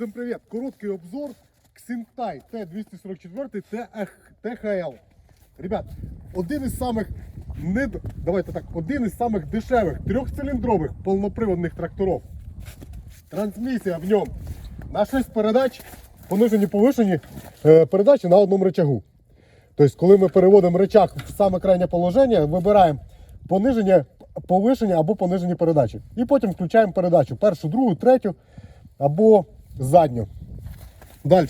Всім привіт! Короткий обзор Xintai T244 THL. Ребят, один із самих не... Давайте так, один із самих дешевих трьохциліндрових повноприводних тракторів. Трансмісія в ньому на 6 передач, понижені повишені е, передачі на одному рычагу. Тобто, коли ми переводимо рычаг в саме крайнє положення, вибираємо пониження, повишення або понижені передачі. І потім включаємо передачу першу, другу, третю або задню. Далі.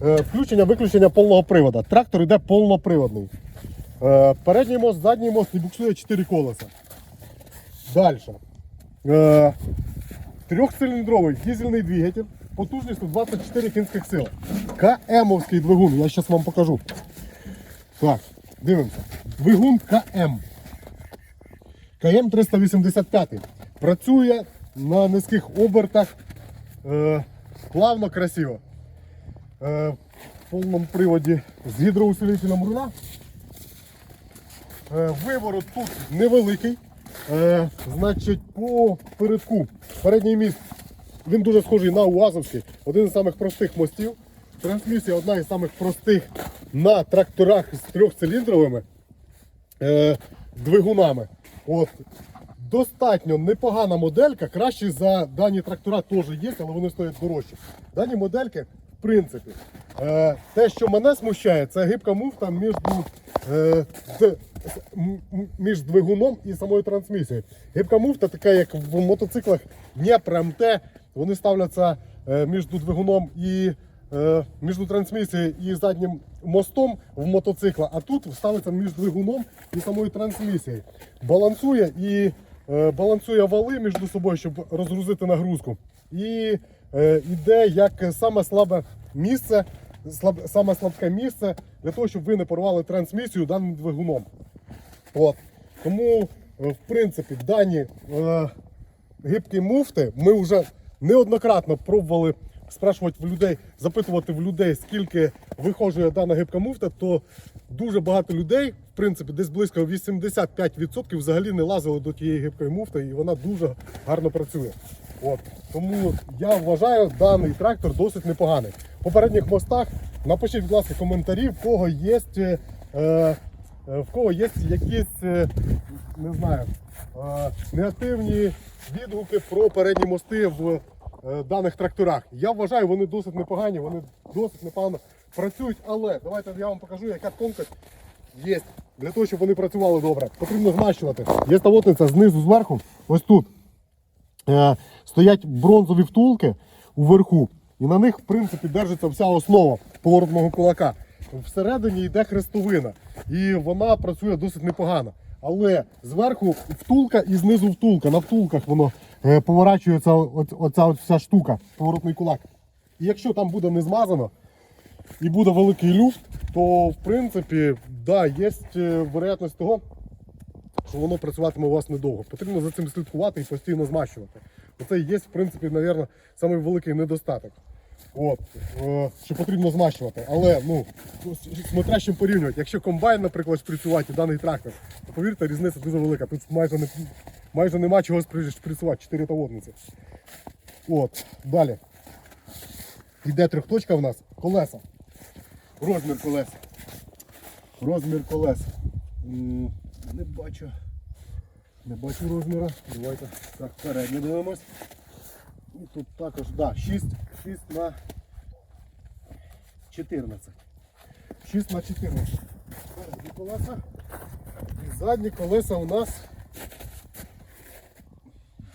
Включення, виключення повного привода. Трактор йде повноприводний. Е, Передній мост, задній мост і буксує 4 колеса. Далі. Е, Трьохциліндровий дизельний двигатель потужністю 24 кінських сил. КМовський двигун, я зараз вам покажу. Так, дивимося. Двигун КМ. КМ 385. Працює на низьких обертах. Е, плавно, красиво. Е, в повному приводі з гідроусилителем руля. Е, виворот тут невеликий. Е, значить, по передку передній міст він дуже схожий на УАЗовський, один із самих простих мостів. Трансмісія одна із самих простих на тракторах з трьохциліндровими е, двигунами. От. Достатньо непогана моделька, краще за дані трактора теж є, але вони стоять дорожче. Дані модельки, в принципі, е, те, що мене смущає, це гибка муфта між, е, м- між двигуном і самою трансмісією. Гибка муфта, така як в мотоциклах Дніпро МТ, вони ставляться е, між двигуном і е, між трансмісією і заднім мостом в мотоцикла, а тут ставиться між двигуном і самою трансмісією. Балансує і балансує вали між собою, щоб розгрузити нагрузку. І йде як саме слабе місце, слаб, саме слабке місце для того, щоб ви не порвали трансмісію даним двигуном. От. Тому, е, в принципі, дані е, гибкі муфти ми вже неоднократно пробували спрашувати в людей, запитувати в людей, скільки вихожує дана гибка муфта, то дуже багато людей, в принципі, десь близько 85% взагалі не лазили до тієї гибкої муфти, і вона дуже гарно працює. От. Тому я вважаю даний трактор досить непоганий. По передніх мостах напишіть, будь ласка, коментарі, в кого є. Е, е, в кого є якісь, е, не знаю, е, негативні відгуки про передні мости в даних тракторах. Я вважаю, вони досить непогані, вони досить непогано працюють, але давайте я вам покажу, яка тонкость є для того, щоб вони працювали добре. Потрібно змащувати. Є ставотниця знизу зверху, ось тут. Е, стоять бронзові втулки уверху, і на них, в принципі, держиться вся основа поворотного кулака. Всередині йде хрестовина, і вона працює досить непогано. Але зверху втулка і знизу втулка. На втулках воно е, поворачується оця от вся штука, поворотний кулак. І якщо там буде не змазано і буде великий люфт, то в принципі, да, є е, вероятність того, що воно працюватиме у вас недовго. Потрібно за цим слідкувати і постійно змащувати. Оце і є, в принципі, мабуть, самий великий недостаток. От, е, що потрібно змащувати. Але ну, смотря чим порівнювати. Якщо комбайн, наприклад, шприцювати і даний трактор, то повірте, різниця дуже велика. Тут майже, не, майже нема чого шприцювати, 4 таводниці. От, далі. Йде трьохточка в нас, колеса. Розмір колеса. Розмір колеса. Не бачу. Не бачу розміра. Давайте так, переднє дивимось. І тут також, да, 6, 6 на 14. 6 на 14. Передні колеса. І задні колеса у нас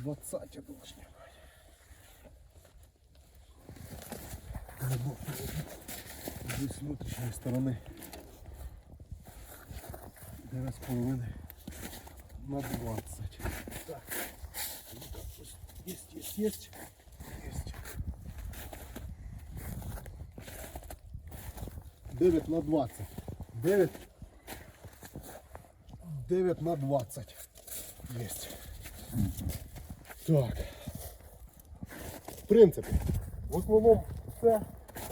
20 должні. Здесь з внутрішньої сторони. 9,5 на 20. Так. Ну-ка, ось Есть, есть, есть. Есть. 9 на 20. 9. 9 на 20. Есть. Так. В принципі, в основному все.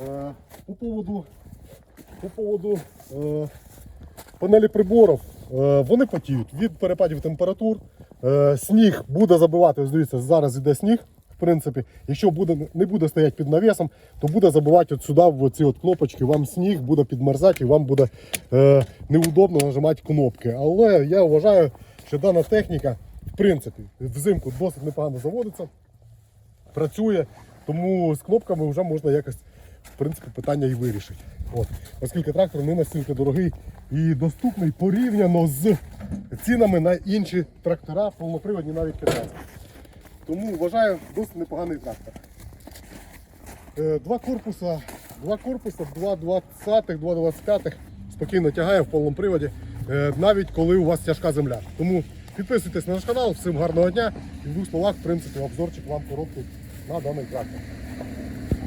Е, по поводу, по поводу е, панелі приборів. Е, вони потіють від перепадів температур. Е, сніг буде забивати, дивіться, зараз іде сніг. В принципі. Якщо буде, не буде стояти під навісом, то буде забивати от сюди, в ці от кнопочки, вам сніг буде підмерзати і вам буде е, неудобно нажимати кнопки. Але я вважаю, що дана техніка, в принципі, взимку досить непогано заводиться, працює, тому з кнопками вже можна якось в принципі, питання і вирішити. От. Оскільки трактор не настільки дорогий і доступний порівняно з цінами на інші трактора, повноприводні навіть китайські. Тому вважаю досить непоганий трактор. Е, Два корпуса, два корпуса, два 20-х, два 25-х спокійно тягає в повному приводі, е, навіть коли у вас тяжка земля. Тому підписуйтесь на наш канал, всім гарного дня і в двох словах, в принципі, обзорчик вам короткий на даний трактор.